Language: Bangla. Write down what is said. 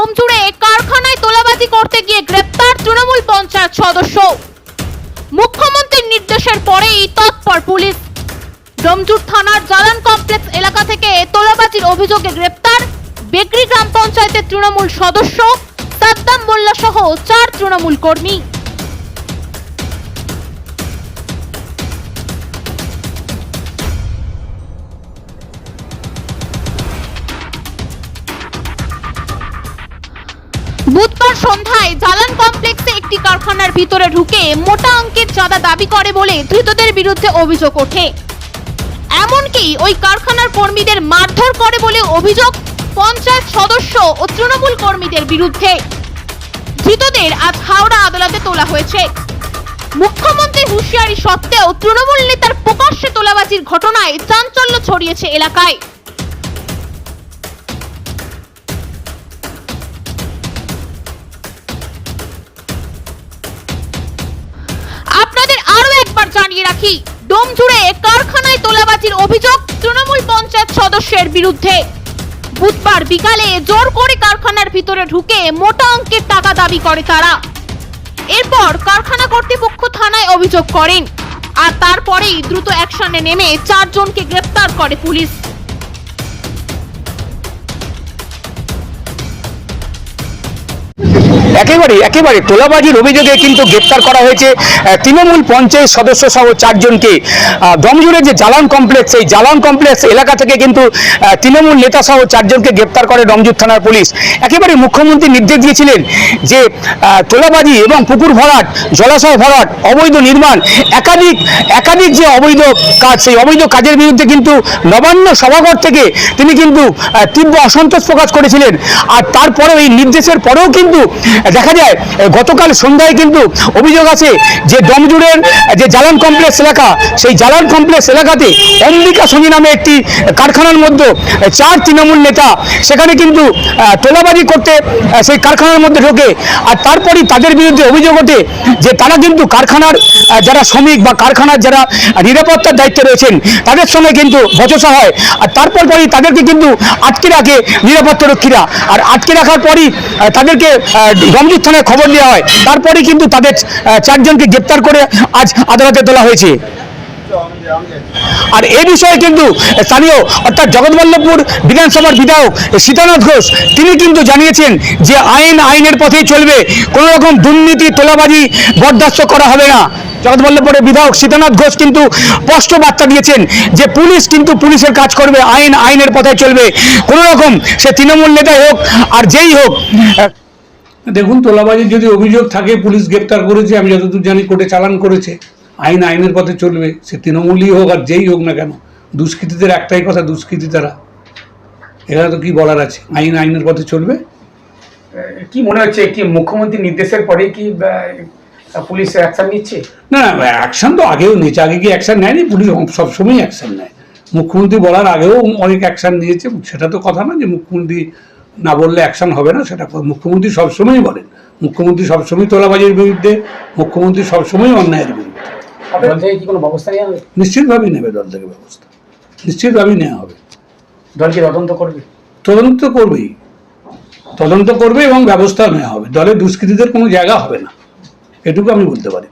ডোমজুড়ে কারখানায় তোলাবাজি করতে গিয়ে গ্রেপ্তার তৃণমূল পঞ্চায়েত সদস্য। মুখ্যমন্ত্রীর নির্দেশের পরেই তৎপর পুলিশ। ডোমজুর থানার জালান কমপ্লেক্স এলাকা থেকে তোলাবাজির অভিযোগে গ্রেপ্তার বেগরি গ্রাম পঞ্চায়েতের তৃণমূল সদস্য সাদ্দাম মোল্লা সহ চার তৃণমূল কর্মী। বুধবার সন্ধ্যায় জালান কমপ্লেক্সে একটি কারখানার ভিতরে ঢুকে মোটা অঙ্কের চাঁদা দাবি করে বলে ধৃতদের বিরুদ্ধে অভিযোগ ওঠে। এমনকি ওই কারখানার কর্মীদের মারধর করে বলে অভিযোগ পঞ্চায়েত সদস্য ও তৃণমূল কর্মীদের বিরুদ্ধে। ধৃতদের আজ হাওড়া আদালতে তোলা হয়েছে। মুখ্যমন্ত্রী হুঁশিয়ারি সত্ত্বেও তৃণমূল নেতার প্রকাশ্যে তোলাবাজির ঘটনায় চাঞ্চল্য ছড়িয়েছে এলাকায়। রাখি। ডোম জুড়ে কারখানায় তোলাবাজির অভিযোগ তৃণমূল পঞ্চায়েত সদস্যের বিরুদ্ধে। বুধবার বিকালে জোর করে কারখানার ভিতরে ঢুকে মোটা অঙ্কের টাকা দাবি করে তারা। এরপর কারখানা কর্তৃপক্ষ থানায় অভিযোগ করেন। আর তারপরেই দ্রুত অ্যাকশনে নেমে চারজনকে গ্রেপ্তার করে পুলিশ। একেবারে একেবারে তোলাবাজির অভিযোগে কিন্তু গ্রেপ্তার করা হয়েছে তৃণমূল পঞ্চায়েত সদস্য সহ চারজনকে। দমজুড়ে যে জালান কমপ্লেক্স এই জালান কমপ্লেক্স এলাকা থেকে কিন্তু তৃণমূল নেতা সহ চারজনকে গ্রেপ্তার করে দমজুর থানার পুলিশ। একেবারে মুখ্যমন্ত্রী নির্দেশ দিয়েছিলেন যে তোলাবাজি এবং পুকুর ভরাট, জলাশয় ভরাট, অবৈধ নির্মাণ, একাধিক একাধিক যে অবৈধ কাজ, সেই অবৈধ কাজের বিরুদ্ধে কিন্তু নবান্ন সভাঘর থেকে তিনি কিন্তু তীব্র অসন্তোষ প্রকাশ করেছিলেন। আর তারপরেও এই নির্দেশের পরেও কিন্তু দেখা যায় গতকাল সন্ধ্যায় কিন্তু অভিযোগ আছে যে ডমজুড়ের যে জালান কমপ্লেক্স এলাকা, সেই জালান কমপ্লেক্স এলাকাতে অম্বিকা সঙ্গী নামে একটি কারখানার মধ্যে চার তৃণমূল নেতা সেখানে কিন্তু তোলাবাজি করতে সেই কারখানার মধ্যে ঢোকে। আর তারপরেই তাদের বিরুদ্ধে অভিযোগ ওঠে যে তারা কিন্তু কারখানার যারা শ্রমিক বা কারখানার যারা নিরাপত্তার দায়িত্বে রয়েছেন, তাদের সঙ্গে কিন্তু বচসা হয়। আর তারপর পরই তাদেরকে কিন্তু আটকে রাখে নিরাপত্তা রক্ষীরা। আর আটকে রাখার পরই তাদেরকে গমজুর থানায় খবর নেওয়া হয়। তারপরে কিন্তু তাদের চারজনকে গ্রেপ্তার করে আজ আদালতে তোলা হয়েছে। আর এই বিষয়ে কিন্তু স্থানীয় অর্থাৎ জগৎবল্লভপুর বিধানসভার বিধায়ক সীতানাথ ঘোষ, তিনি কিন্তু জানিয়েছেন যে আইন আইনের পথেই চলবে, কোনো রকম দুর্নীতি, তোলাবাজি বরদাস্ত করা হবে না। জগৎবল্লভপুরের বিধায়ক সীতানাথ ঘোষ কিন্তু স্পষ্ট বার্তা দিয়েছেন যে পুলিশ কিন্তু পুলিশের কাজ করবে, আইন আইনের পথে চলবে। কোনো রকম সে তৃণমূল নেতাই হোক আর যেই হোক দেখুন তোলাবাজির যদি অভিযোগ থাকে পুলিশ গ্রেপ্তার করেছে আমি যতদূর জানি কোর্টে চালান করেছে। আইন আইনের পথে চলবে সে তৃণমূলই হোক আর যেই হোক না কেন। দুষ্কৃতীদের একটাই কথা দুষ্কৃতী তারা এরা তো কি বলার আছে? আইন আইনের পথে চলবে? কি মনে হচ্ছে কি মুখ্যমন্ত্রীর নির্দেশের পরে কি পুলিশ অ্যাকশন নিচ্ছে? না না অ্যাকশন তো আগেও নিয়েছে আগে কি অ্যাকশন নেয়নি? পুলিশ সবসময় অ্যাকশন নেয়। মুখ্যমন্ত্রী বলার আগেও অনেক অ্যাকশন নিয়েছে সেটা তো কথা না যে মুখ্যমন্ত্রী না বললে অ্যাকশন হবে না সেটা। মুখ্যমন্ত্রী সবসময়ই বলেন। মুখ্যমন্ত্রী সবসময় তোলাবাজির বিরুদ্ধে মুখ্যমন্ত্রী সবসময় অন্যায়ের বিরুদ্ধে। দল থেকে কি কোনো ব্যবস্থা নেওয়া নিশ্চিতভাবেই নেবে দল থেকে ব্যবস্থা। নিশ্চিতভাবেই নেওয়া হবে। দল কি তদন্ত করবে? তদন্ত করবেই। তদন্ত করবে এবং ব্যবস্থা নেওয়া হবে। দলে দুষ্কৃতীদের কোনো জায়গা হবে না। এটুকু আমি বলতে পারি।